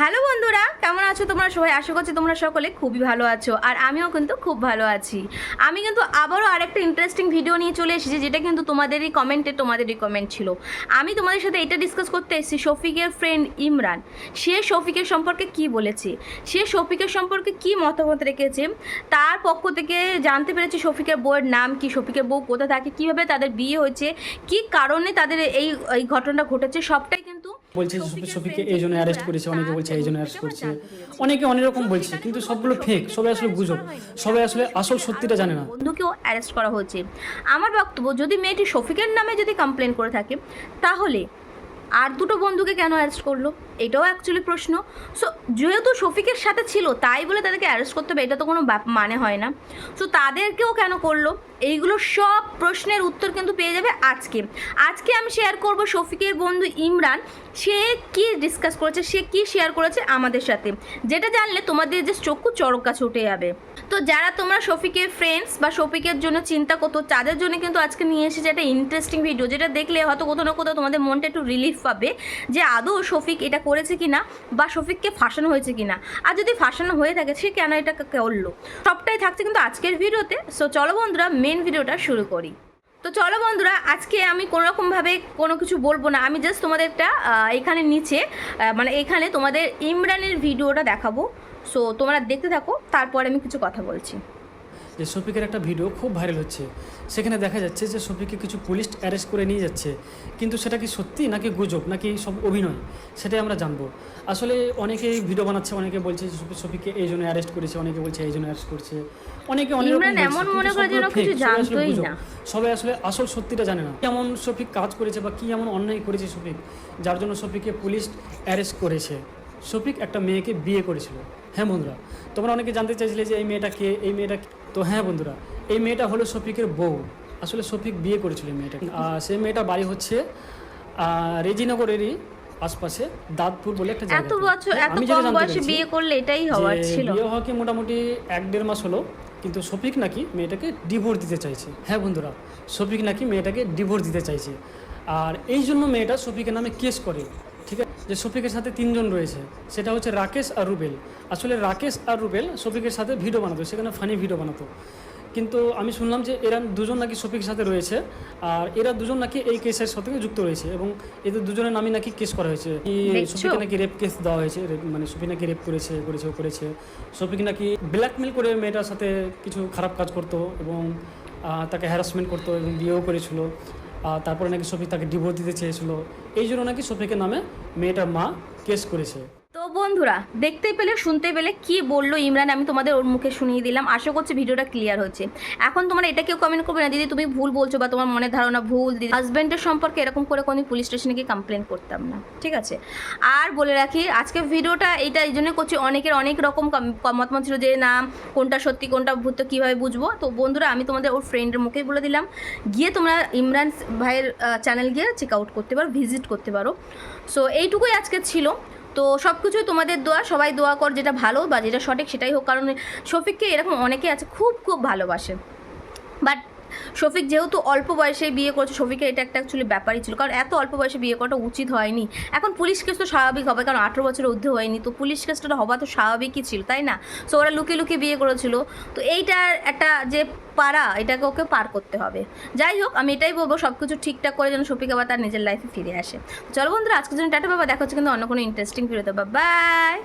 Hello বন্ধুরা, কেমন আছো তোমরা সবাই? আশা করছি তোমরা সকলে খুবই ভালো আছো, আর আমিও কিন্তু খুব ভালো আছি। আমি কিন্তু আবারও আরেকটা ইন্টারেস্টিং ভিডিও নিয়ে চলে এসেছি, যেটা কিন্তু তোমাদেরই কমেন্টে তোমাদেরই কমেন্ট ছিল। আমি তোমাদের সাথে এটা ডিসকাস করতে এসেছি শফিকের ফ্রেন্ড ইমরান। সে শফিকের সম্পর্কে কি বলেছে? সে শফিকের সম্পর্কে কি মতামত রেখেছে? তার পক্ষ থেকে জানতে পেরেছি শফিকের বউয়ের নাম কি, শফিকের বউ কোথায় থাকে, কীভাবে তাদের বিয়ে হয়েছে, কি কারণে তাদের এই এই ঘটনাটা ঘটেছে কিন্তু বলছে সফিকে এই জন্য অ্যারেস্ট করেছে অনেকে বলছে এই জন্য অ্যারেস্ট করছে। অনেকে অনেক রকম বলছে কিন্তু সবগুলো ফেক সবাই আসলে গুজব। সবাই আসলে আসল সত্যিটা জানে না। বন্ধুকেও অ্যারেস্ট করা হয়েছে আমার বক্তব্য যদি মেয়েটি শফিকের নামে যদি কমপ্লেন করে থাকে তাহলে আর দুটো বন্ধুকে কেন অ্যারেস্ট করল? এটাও অ্যাকচুয়ালি প্রশ্ন। সো যেহেতু শফিকের সাথে ছিল, তাই বলে তাদেরকে অ্যারেস্ট করতে হবে, এটা তো কোনো মানে হয় না। সো তাদেরকেও কেন করল? এইগুলো সব প্রশ্নের উত্তর কিন্তু পেয়ে যাবে আজকে। আজকে আমি শেয়ার করব শফিকের বন্ধু ইমরান। সে কি ডিসকাস করেছে, সে কি শেয়ার করেছে আমাদের সাথে? যেটা জানলে তোমাদের যে চক্ষু কাছে উঠে যাবে। তো যারা তোমরা শফিকের ফ্রেন্ডস বা শফিকের জন্য চিন্তা করতো, তাদের জন্য কিন্তু আজকে নিয়ে এসেছে একটা ইন্টারেস্টিং ভিডিও যেটা দেখলে হয়তো কোথাও না কোথাও তোমাদের মনটা একটু রিলিফ পাবে যে আদৌ শফিক এটা করেছে কিনা বা শফিককে ফাঁসানো হয়েছে কিনা? আর যদি ফাঁসানো হয়ে থাকে, সে কেন এটা করল? সবটাই থাকছে কিন্তু আজকের ভিডিওতে। সো চলো বন্ধুরা মেন ভিডিওটা শুরু করি। তো চলো বন্ধুরা, আজকে আমি কোনো রকমভাবে কোনো কিছু বলব না। আমি জাস্ট তোমাদের একটা এখানে নিচে মানে এখানে তোমাদের ইমরানের ভিডিওটা দেখাবো। সো তোমরা দেখতে থাকো, তারপরে আমি কিছু কথা বলছি। যে শফিকের একটা ভিডিও খুব ভাইরাল হচ্ছে। সেখানে দেখা যাচ্ছে যে শফিকে কিছু পুলিশ অ্যারেস্ট করে নিয়ে যাচ্ছে। কিন্তু সেটা কি সত্যি নাকি গুজব নাকি সব অভিনয়? সেটাই আমরা জানব। আসলে অনেকে ভিডিও বানাচ্ছে অনেকে বলছে শফিককে এই জন্য অ্যারেস্ট করেছে অনেকে বলছে এই জন্য অ্যারেস্ট করছে। অনেকে অনেক। সবাই আসলে আসল সত্যিটা জানে না। কেমন শফিক কাজ করেছে বা কি এমন অন্যায় করেছে শফিক যার জন্য শফিককে পুলিশ অ্যারেস্ট করেছে। শফিক একটা মেয়েকে বিয়ে করেছিল। হ্যাঁ বন্ধুরা তোমরা অনেকে জানতে চাইছিলে যে এই মেয়েটা কে এই মেয়েটা তো হ্যাঁ বন্ধুরা এই মেয়েটা হলো শফিকের বউ। আসলে শফিক বিয়ে করেছিল এই মেয়েটাকে। সেই মেয়েটার বাড়ি হচ্ছে রেজিনগরেরই আশপাশে দাঁতপুর বলে একটা জায়গা এত বছর এত কম বয়সে বিয়ে করলে এটাই হওয়ার ছিল। বিয়ে হওয়া কি মোটামুটি এক দেড় মাস হলো কিন্তু শফিক নাকি মেয়েটাকে ডিভোর্স দিতে চাইছে। হ্যাঁ বন্ধুরা শফিক নাকি মেয়েটাকে ডিভোর্স দিতে চাইছে। আর এই জন্য মেয়েটা শফিকের নামে কেস করে। যে শফিকের সাথে তিনজন রয়েছে সেটা হচ্ছে রাকেশ আর রুবেল। আসলে রাকেশ আর রুবেল শফিকের সাথে ভিডিও বানাতো সেখানে ফানি ভিডিও বানাতো। কিন্তু আমি শুনলাম যে এরা দুজন নাকি শফিকের সাথে রয়েছে আর এরা দুজন নাকি এই কেসের সাথে যুক্ত রয়েছে এবং এদের দুজনের নামে নাকি কেস করা হয়েছে। দেখছ? শফিকে নাকি রেপ কেস দেওয়া হয়েছে মানে শফিক নাকি রেপ করেছে করেছে ও করেছে। শফিক নাকি ব্ল্যাকমেল করে মেয়েটার সাথে কিছু খারাপ কাজ করতো এবং তাকে হ্যারাসমেন্ট করতো এবং বিয়েও করেছিল। তারপরে নাকি শফিক তাকে ডিভোর্স দিতে চেয়েছিল। এই জন্য নাকি শফিকের নামে মেয়েটার মা কেস করেছে। বন্ধুরা, দেখতে পেলে, শুনতে পেলে কি বলল ইমরান আমি তোমাদের ওর মুখে শুনিয়ে দিলাম। আশা করছি ভিডিওটা ক্লিয়ার হচ্ছে। এখন তোমরা এটা কেউ কমেন্ট করবে না। দিদি, তুমি ভুল বলছো বা তোমার মনে ধারণা ভুল, দিদি। হাজব্যান্ডের সম্পর্কে এরকম করে কোনো পুলিশ স্টেশনে গিয়ে কমপ্লেন করতাম না, ঠিক আছে? আর বলে রাখি, আজকে ভিডিওটা এটা এই জন্য করছি, অনেকের অনেক রকম কম- কম মতামত ছিল যে, না, কোনটা সত্যি, কোনটা ভূত কীভাবে বুঝব? তো বন্ধুরা, আমি তোমাদের ওর ফ্রেন্ডের মুখেই বলে দিলাম। গিয়ে তোমরা ইমরান ভাইয়ের চ্যানেল গিয়ে চেক আউট করতে পারো ভিজিট করতে পারো। সো এইটুকুই আজকে ছিল। তো সব কিছুই তোমাদের দোয়া, সবাই দোয়া কর যেটা ভালো বা যেটা সঠিক সেটাই হোক। কারণ শফিককে এরকম অনেকে আছে, খুব খুব ভালোবাসে। বাট শফিক যেহেতু অল্প বয়সে বিয়ে করেছে, শফিকের এটা একটা অ্যাকচুয়ালি ব্যাপারই ছিল। কারণ এত অল্প বয়সে বিয়ে করাটা উচিত হয়নি। এখন পুলিশ কেস তো স্বাভাবিক হবে, কারণ আঠেরো বছরের ঊর্ধ্বে হয়নি। তো পুলিশ কেসটা হওয়া তো স্বাভাবিকই ছিল, তাই না? সো ওরা লুকিয়ে লুকিয়ে বিয়ে করেছিল। তো এইটার একটা যে পারা, এটাকে ওকে পার করতে হবে। যাই হোক, আমি এটাই বলব সব কিছু ঠিকঠাক করে যেন শফিক আবার তার নিজের লাইফে ফিরে আসে। চলো বন্ধুরা, আজকের জন্য টাটা বাবা, দেখা হচ্ছে কিন্তু অন্য কোনো ইন্টারেস্টিং ভিডিওতে বা বাই